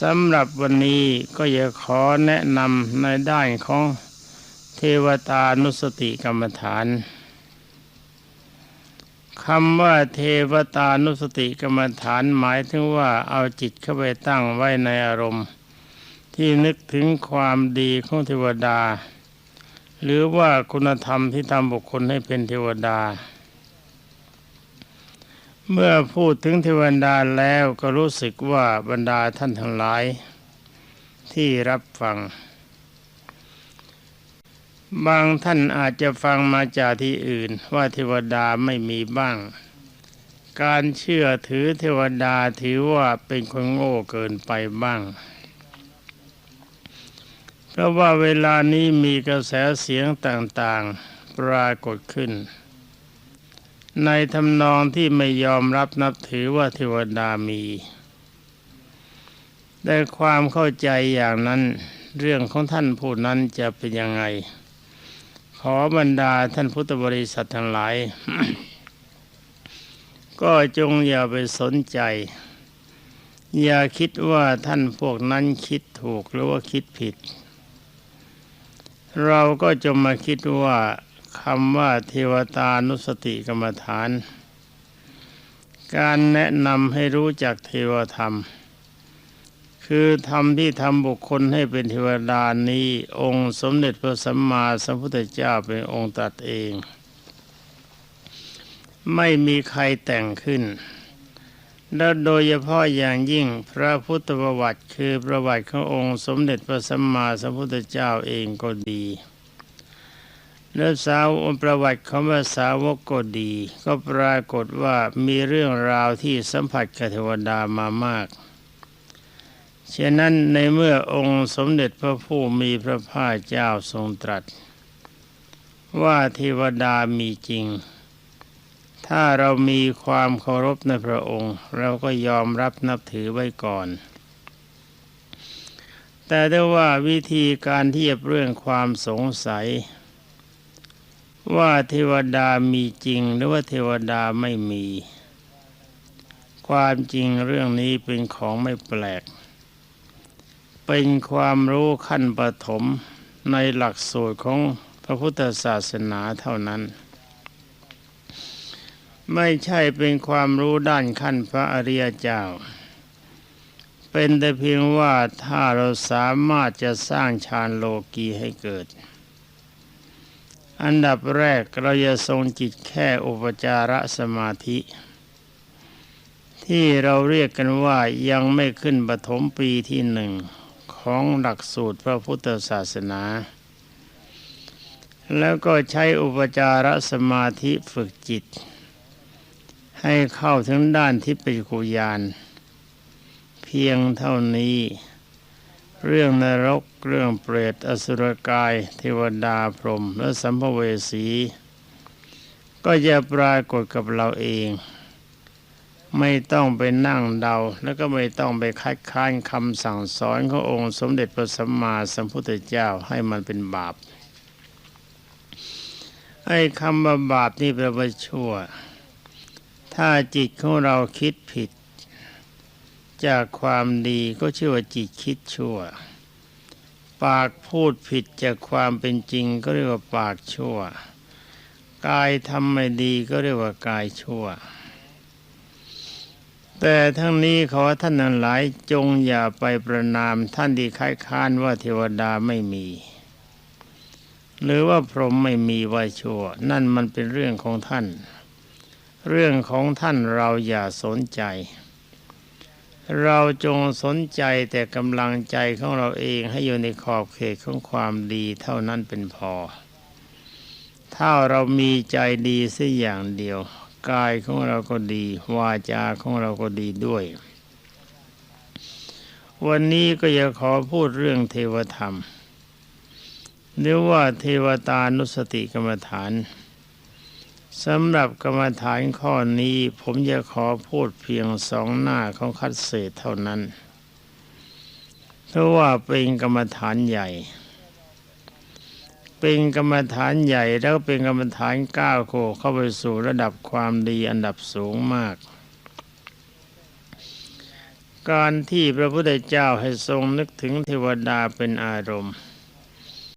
สำหรับวันนี้ก็อยากขอแนะนำในด้านของเทวตานุสติกรรมฐานคำว่าเทวตานุสติกรรมฐานหมายถึงว่าเอาจิตเข้าไปตั้งไว้ในอารมณ์ ที่นึกถึงความดีของเทวดา หรือว่าคุณธรรมที่ทำบุคคลให้เป็นเทวดา เมื่อพูดถึงเทวดาแล้วก็รู้สึกว่าบรรดาท่านทั้งหลาย ที่รับฟัง บางท่านอาจจะฟังมาจากที่อื่นว่าเทวดาไม่มีบ้าง การเชื่อถือเทวดาถือว่าเป็นคนโง่เกินไปบ้าง เพราะว่าเวลานี้มีกระแสเสียงต่างๆปรากฏขึ้น ในทำนองที่ไม่ยอมรับนับถือว่าเทวดามี แต่ความเข้าใจอย่างนั้น เรื่องของท่านผู้นั้นจะเป็นยังไง ขอบรรดาท่านพุทธบริษัททั้งหลาย ก็จงอย่าไปสนใจ อย่าคิดว่าท่านพวกนั้นคิดถูกหรือว่าคิดผิด เราก็จงมาคิดว่า คำว่าเทวตานุสติกรรมฐาน การแนะนำให้รู้จักเทวธรรม คือธรรมที่ทำบุคคลให้เป็นเทวดานี้องค์สมเด็จพระสัมมาสัมพุทธเจ้าเป็นองค์ตัดเอง ไม่มีใครแต่งขึ้นและโดยเฉพาะอย่างยิ่งพระพุทธประวัติคือประวัติขององค์สมเด็จพระสัมมาสัมพุทธเจ้าเองก็ดี และสาวประวัติของพระสาวกก็ดี ก็ปรากฏว่ามีเรื่องราวที่สัมผัสกับเทวดามามากฉะนั้นในเมื่อองค์สมเด็จพระผู้มีพระภาคเจ้าทรงตรัส ว่าเทวดามีจริง ถ้าเรามีความเคารพในพระองค์ เราก็ยอมรับนับถือไว้ก่อน แต่ได้ว่าวิธีการเทียบเรื่องความสงสัย ว่าเทวดามีจริงหรือว่าเทวดาไม่มี ความจริงเรื่องนี้เป็นของไม่แปลก เป็นความรู้ขั้นปฐมในหลักสูตรของพระพุทธศาสนาเท่านั้น ไม่ใช่เป็นความรู้ด้านขั้นพระอริยเจ้า เป็นแต่เพียงว่าถ้าเราสามารถจะสร้างฌานโลกีให้เกิด อันดับแรกเราจะทรงจิตแค่อุปจารสมาธิ ที่เราเรียกกันว่ายังไม่ขึ้นปฐมปีที่หนึ่งของหลักสูตรพระพุทธศาสนา แล้วก็ใช้อุปจารสมาธิฝึกจิต ให้เข้าถึงด้านทิพยคุยาน เพียงเท่านี้ เรื่องนรก เรื่องเปรตอสุรกาย เทวดาพรหมและสัมภเวสี ก็จะปรากฏกับเราเอง ไม่ต้องไปนั่งเดา แล้วก็ไม่ต้องไปคัดค้านคำสั่งสอนขององค์สมเด็จพระสัมมาสัมพุทธเจ้าให้มันเป็นบาปไอ้คำว่าบาปนี่แปลว่าชั่ว ถ้าจิตของเราคิดผิด จากความดีก็ชื่อว่าจิตคิดชั่ว ปากพูดผิดจากความเป็นจริงก็เรียกว่าปากชั่ว กายทำไม่ดีก็เรียกว่ากายชั่ว แต่ทั้งนี้ขอท่านนั้นหลายจงอย่าไปประนามท่านที่ค้ายค้านว่าเทวดาไม่มี หรือว่าพรหมไม่มีไว้ชั่ว นั่นมันเป็นเรื่องของท่าน เรื่องของท่านเราอย่าสนใจ เราจงสนใจแต่กำลังใจของเราเองให้อยู่ในขอบเขตของความดีเท่านั้นเป็นพอ ถ้าเรามีใจดีสักอย่างเดียว กายของเราก็ดี วาจาของเราก็ดีด้วย วันนี้ก็จะขอพูดเรื่องเทวธรรมหรือว่าเทวตานุสติกรรมฐาน สำหรับกรรมฐานข้อนี้ผมจะขอพูดเพียงสองหน้าของคัดเศษเท่านั้น เพราะว่าเป็นกรรมฐานใหญ่ เป็นกรรมฐานใหญ่แล้วเป็นกรรมฐานก้าวโคเข้าไปสู่ระดับความดีอันดับสูงมาก การที่พระพุทธเจ้าให้ทรงนึกถึงเทวดาเป็นอารมณ์